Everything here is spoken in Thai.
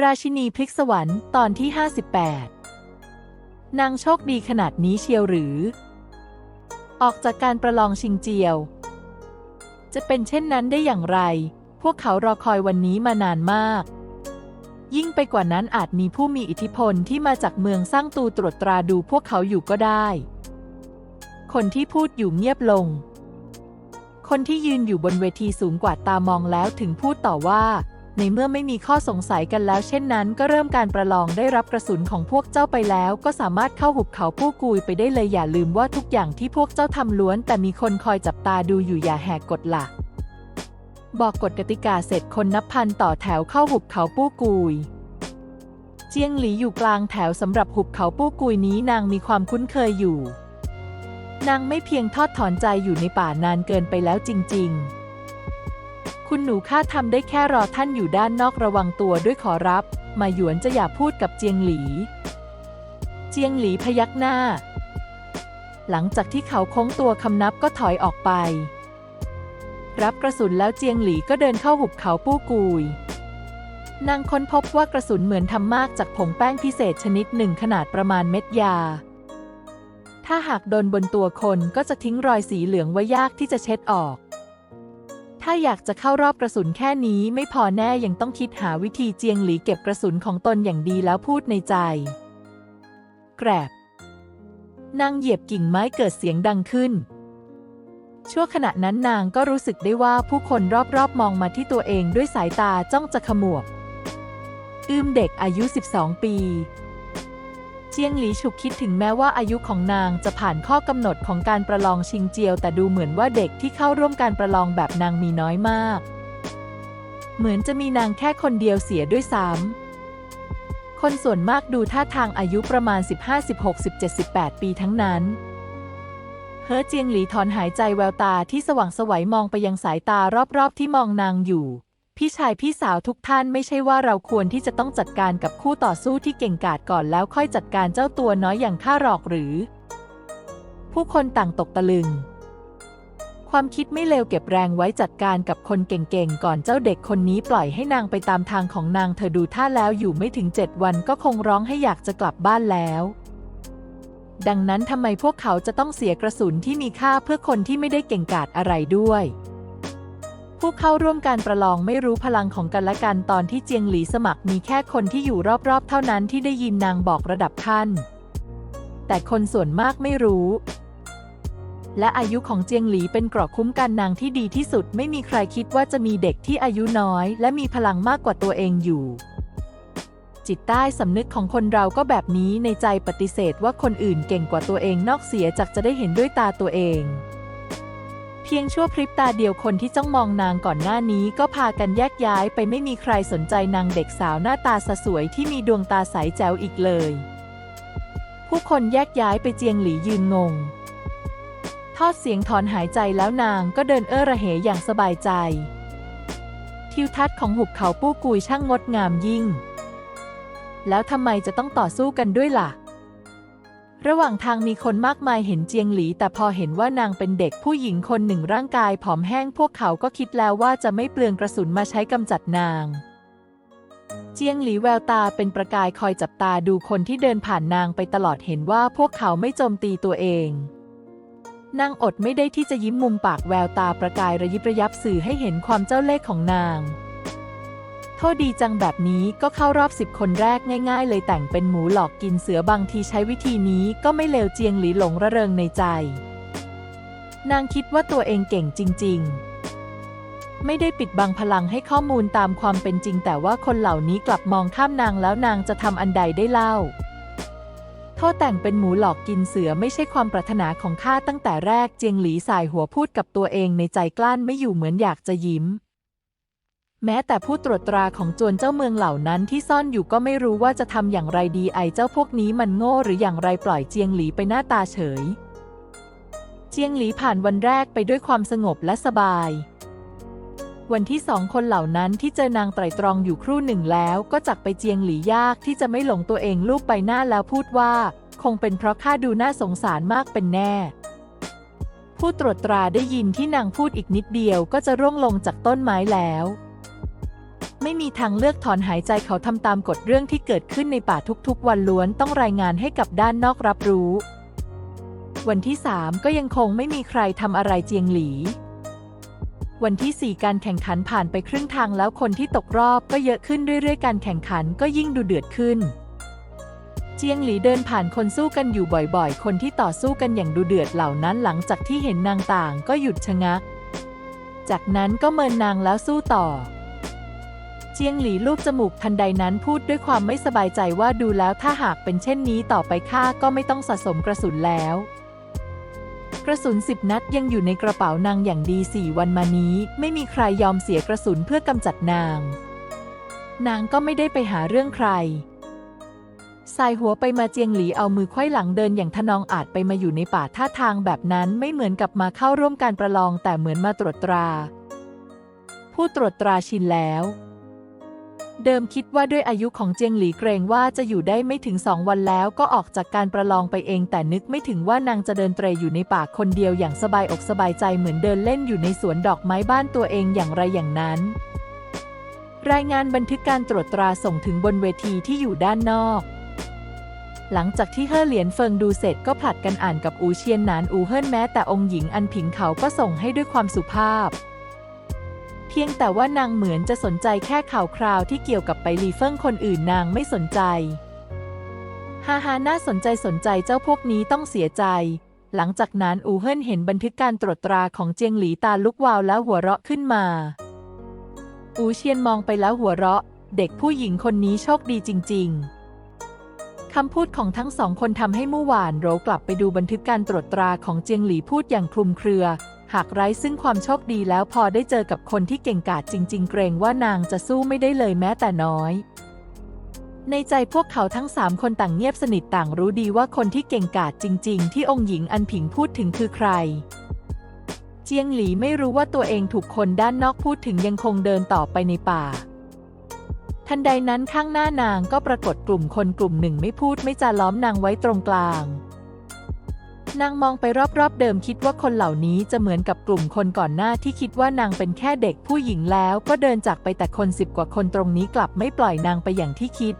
ราชินีพลิกสวรรค์ตอนที่ 58 นางโชคดีขนาดนี้เชียวหรือ ออกจากการประลองชิงเจียว จะเป็นเช่นนั้นได้อย่างไร พวกเขารอคอยวันนี้มานานมาก ยิ่งไปกว่านั้นอาจมีผู้มีอิทธิพลที่มาจากเมืองสร้างตูตรวจตราดูพวกเขาอยู่ก็ได้ คนที่พูดอยู่เงียบลง คนที่ยืนอยู่บนเวทีสูงกว่าตามองแล้วถึงพูดต่อว่า ในเมื่อไม่มีข้อสงสัยกันแล้ว เช่นนั้น ก็เริ่มการประลองได้รับกระสุนของพวกเจ้าไปแล้ว ก็สามารถเข้าหุบเขาผู้กุยไปได้เลยอย่าลืมว่าทุกอย่างที่พวกเจ้าทำล้วน แต่มีคนคอยจับตาดูอยู่อย่าแหกกฎหลักบอกกฎกติกาเสร็จคนนับพันต่อแถวเข้าหุบเขาปู้กุย เจียงหลีอยู่กลางแถวสำหรับหุบเขาปู้กุยนี้นางมีความคุ้นเคยอยู่ นางไม่เพียงทอดถอนใจอยู่ในป่านานเกินไปแล้วจริง ๆ คุณหนูข้าทำได้แค่รอท่านอยู่ด้านนอกระวังตัวด้วยขอรับ มาหยวนจะอย่าพูดกับเจียงหลี เจียงหลีพยักหน้า หลังจากที่เขาโค้งตัวคำนับก็ถอยออกไป รับกระสุนแล้วเจียงหลีก็เดินเข้าหุบเขาปู้กุยนางค้นพบว่ากระสุนเหมือนทำมากจากผงแป้งพิเศษชนิดหนึ่งขนาดประมาณเม็ดยา ถ้าหากโดนบนตัวคนก็จะทิ้งรอยสีเหลืองไว้ยากที่จะเช็ดออก ถ้าอยากจะเข้ารอบกระสุนแค่นี้ไม่พอแน่ยังต้องคิดหาวิธีเจียงหลีเก็บกระสุนของตนอย่างดีแล้วพูดในใจ แกรบนางเหยียบกิ่งไม้เกิดเสียงดังขึ้น ชั่วขณะนั้นนางก็รู้สึกได้ว่าผู้คนรอบๆมองมาที่ตัวเองด้วยสายตาจ้องจะขมวบ อืมเด็กอายุ 12 ปี เจียงหลีฉุกคิดถึงแม้ว่าอายุของนางจะผ่านข้อกำหนดของการประลองชิงเจียว แต่ดูเหมือนว่าเด็กที่เข้าร่วมการประลองแบบนางมีน้อยมาก เหมือนจะมีนางแค่คนเดียวเสียด้วยซ้ำคนส่วนมากดูท่าทางอายุประมาณ 15 16 17 18 ปีทั้งนั้นเฮอเจียงหลีถอนหายใจแววตาที่สว่างสวัยมองไปยังสายตารอบๆที่มองนางอยู่ พี่ชายพี่สาวทุกท่านไม่ใช่ว่าเราควรที่จะต้องจัดการกับคู่ต่อสู้ที่เก่งกาจก่อนแล้วค่อยจัดการเจ้าตัวน้อยอย่างข้าหรอกหรือ ผู้คนต่างตกตะลึง ความคิดไม่เลวเก็บแรงไว้จัดการกับคนเก่งๆก่อนเจ้าเด็กคนนี้ปล่อยให้นางไปตามทางของนางเธอดูท่าแล้วอยู่ไม่ถึงเจ็ดวันก็คงร้องให้อยากจะกลับบ้านแล้วดังนั้นทำไมพวกเขาจะต้องเสียกระสุนที่มีค่าเพื่อคนที่ไม่ได้เก่งกาจอะไรด้วย ผู้เข้าร่วมการประลองไม่รู้พลังของกันและกันตอนที่เจียงหลีสมัครมีแค่คนที่อยู่รอบๆ เท่านั้นที่ได้ยินนางบอกระดับขั้น แต่คนส่วนมากไม่รู้ และอายุของเจียงหลีเป็นเกราะคุ้มกันนางที่ดีที่สุดไม่มีใครคิดว่าจะมีเด็กที่อายุน้อย และมีพลังมากกว่าตัวเองอยู่จิตใต้สำนึกของคนเราก็แบบนี้ในใจปฏิเสธว่าคนอื่นเก่งกว่าตัวเองนอกเสียจากจะได้เห็นด้วยตาตัวเอง เพียงชั่วพริบตาเดียวคนที่จ้องมองนางก่อนหน้านี้ก็พากันแยกย้ายไปไม่มีใครสนใจนางเด็กสาวหน้าตาสสวยที่มีดวงตาใสแจ๋วอีกเลย ผู้คนแยกย้ายไปเจียงหลียืนงง ทอดเสียงถอนหายใจแล้วนางก็เดินเอ้อระเหยอย่างสบายใจ ทิวทัศน์ของหุบเขาปู้กุยช่างงดงามยิ่ง แล้วทำไมจะต้องต่อสู้กันด้วยล่ะ ระหว่างทางมีคนมากมายเห็นเจียงหลี แต่พอเห็นว่านางเป็นเด็กผู้หญิงคนหนึ่งร่างกายผอมแห้งพวกเขาก็คิดแล้วว่าจะไม่เปลืองกระสุนมาใช้กำจัดนาง เจียงหลีแววตาเป็นประกายคอยจับตาดูคนที่เดินผ่านนางไปตลอดเห็นว่าพวกเขาไม่โจมตีตัวเองนางอดไม่ได้ที่จะยิ้มมุมปากแววตาประกายระยิบระยับสื่อให้เห็นความเจ้าเล่ห์ของนาง ทษดีจังแบบนี้ก็เข้ารอบสิบคนแรกง่ายๆ เลยแต่งเป็นหมูหลอกกินเสือบางทีใช้วิธีนี้ก็ไม่เลวเจียงหลีหลงระเริงในใจ นางคิดว่าตัวเองเก่งจริง ๆ ไม่ได้ปิดบังพลังให้ข้อมูลตามความเป็นจริง แต่ว่าคนเหล่านี้กลับมองข้ามนางแล้วนางจะทำอันใดได้เล่าโทษแต่งเป็นหมูหลอกกินเสือไม่ใช่ความปรารถนาของข้าตั้งแต่แรกเจียงหลีสายหัวพูดกับตัวเองในใจกลั้นไม่อยู่เหมือนอยากจะยิ้ม แม้แต่ผู้ตรวจตราของจวนเจ้าเมืองเหล่านั้นที่ซ่อนอยู่ก็ไม่รู้ว่าจะทำอย่างไรดีไอเจ้าพวกนี้มันโง่หรืออย่างไรปล่อยเจียงหลีไปหน้าตาเฉย เจียงหลีผ่านวันแรกไปด้วยความสงบและสบาย วันที่สองคนเหล่านั้นที่เจอนางไตรตรองอยู่ครู่หนึ่งแล้วก็จักไปเจียงหลียากที่จะไม่หลงตัวเองลูบใบหน้าแล้วพูดว่า คงเป็นเพราะข้าดูน่าสงสารมากเป็นแน่ผู้ตรวจตราได้ยินที่นางพูดอีกนิดเดียวก็จะร่วงลงจากต้นไม้แล้ว ไม่มีทางเลือกถอนหายใจเขาทำตามกฎเรื่องที่เกิดขึ้นในป่าทุกๆ วันล้วนต้องรายงานให้กับด้านนอกรับรู้ วันที่สามก็ยังคงไม่มีใครทำอะไรเจียงหลี วันที่ 4 การแข่งขันผ่านไปครึ่งทางแล้วคนที่ตกรอบก็เยอะขึ้นเรื่อยๆ การแข่งขันก็ยิ่งดูเดือดขึ้นเจียงหลีเดินผ่านคนสู้กันอยู่บ่อยๆ คนที่ต่อสู้กันอย่างดูเดือดเหล่านั้นหลังจากที่เห็นนางต่างก็หยุดชะงัก จากนั้นก็เมินนางแล้วสู้ต่อ เจียงหลีลูบจมูกทันใดนั้นพูดด้วยความไม่สบายใจว่าดูแล้วถ้าหากเป็นเช่นนี้ต่อไปข้าก็ไม่ต้องสะสมกระสุนแล้ว กระสุนสิบนัดยังอยู่ในกระเป๋านางอย่างดีสี่วันมานี้ ไม่มีใครยอมเสียกระสุนเพื่อกำจัดนาง นางก็ไม่ได้ไปหาเรื่องใครสายหัวไปมาเจียงหลีเอามือไขว้หลังเดินอย่างทนองอาจไปมาอยู่ในป่าท่าทางแบบนั้นไม่เหมือนกับมาเข้าร่วมการประลองแต่เหมือนมาตรวจตรา ผู้ตรวจตราชินแล้ว เดิมคิดว่าด้วยอายุของเจียงหลีเกรงว่าจะอยู่ได้ไม่ถึงสองวันแล้วก็ออกจากการประลองไปเอง แต่นึกไม่ถึงว่านางจะเดินเตรอยู่ในป่าคนเดียวอย่างสบายอกสบายใจเหมือนเดินเล่นอยู่ในสวนดอกไม้บ้านตัวเองอย่างไรอย่างนั้น รายงานบันทึกการตรวจตราส่งถึงบนเวทีที่อยู่ด้านนอก หลังจากที่เฮ่อเหลียนเฟิงดูเสร็จก็ผลัดกันอ่านกับอูเชียนหนานอูเฮิ่นแม้แต่องค์หญิงอันผิงเขาก็ส่งให้ด้วยความสุภาพ เพียงแต่ว่านางเหมือนจะสนใจแค่ข่าวคราวที่เกี่ยวกับไปลีเฟิงคนอื่นนางไม่สนใจฮาฮาน่าสนใจสนใจเจ้าพวกนี้ต้องเสียใจ หลังจากนั้นอูเฮิ่นเห็นบันทึกการตรวจตราของเจียงหลีตาลุกวาวแล้วหัวเราะขึ้นมา อูเชียนมองไปแล้วหัวเราะ เด็กผู้หญิงคนนี้โชคดีจริง ๆคำพูดของทั้งสองคนทำให้มู่หวานโรกลับไปดูบันทึกการตรวจตราของเจียงหลีพูดอย่างคลุมเครือ หากไร้ซึ่งความโชคดีแล้วพอได้เจอกับคนที่เก่งกาจจริง ๆ เกรงว่านางจะสู้ไม่ได้เลยแม้แต่น้อย ในใจพวกเขาทั้งสามคนต่างเงียบสนิทต่างรู้ดีว่าคนที่เก่งกาจจริง ๆ ที่องค์หญิงอันผิงพูดถึงคือใคร เจียงหลีไม่รู้ว่าตัวเองถูกคนด้านนอกพูดถึงยังคงเดินต่อไปในป่าทันใดนั้นข้างหน้านางก็ปรากฏกลุ่มคนกลุ่มหนึ่งไม่พูดไม่จาล้อมนางไว้ตรงกลาง นางมองไปรอบๆเดิมคิดว่าคนเหล่านี้จะเหมือนกับกลุ่มคนก่อนหน้าที่คิดว่านางเป็นแค่เด็กผู้หญิงแล้วก็เดินจากไปแต่คนสิบกว่าคนตรงนี้กลับไม่ปล่อยนางไปอย่างที่คิด